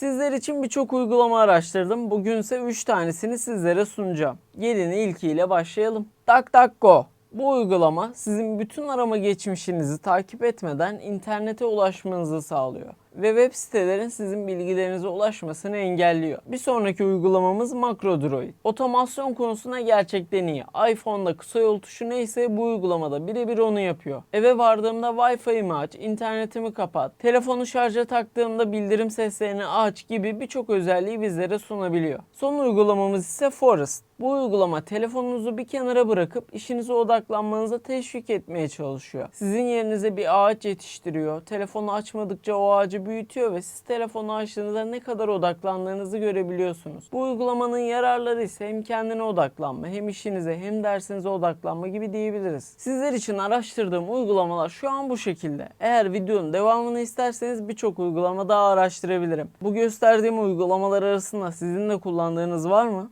Sizler için birçok uygulama araştırdım. Bugünse 3 tanesini sizlere sunacağım. Gelin ilkiyle başlayalım. DuckDuckGo. Bu uygulama sizin bütün arama geçmişinizi takip etmeden internete ulaşmanızı sağlıyor ve web sitelerin sizin bilgilerinize ulaşmasını engelliyor. Bir sonraki uygulamamız MacroDroid. Otomasyon konusunda gerçekten iyi. iPhone'da kısa yol tuşu neyse bu uygulamada birebir onu yapıyor. Eve vardığımda Wi-Fi'mi aç, internetimi kapat, telefonu şarja taktığımda bildirim seslerini aç gibi birçok özelliği bizlere sunabiliyor. Son uygulamamız ise Forest. Bu uygulama telefonunuzu bir kenara bırakıp işinize odaklanmanıza teşvik etmeye çalışıyor. Sizin yerinize bir ağaç yetiştiriyor. Telefonu açmadıkça o ağacı büyütüyor ve siz telefonu açtığınızda ne kadar odaklandığınızı görebiliyorsunuz. Bu uygulamanın yararları ise hem kendine odaklanma, hem işinize hem dersinize odaklanma gibi diyebiliriz. Sizler için araştırdığım uygulamalar şu an bu şekilde. Eğer videonun devamını isterseniz birçok uygulama daha araştırabilirim. Bu gösterdiğim uygulamalar arasında sizin de kullandığınız var mı?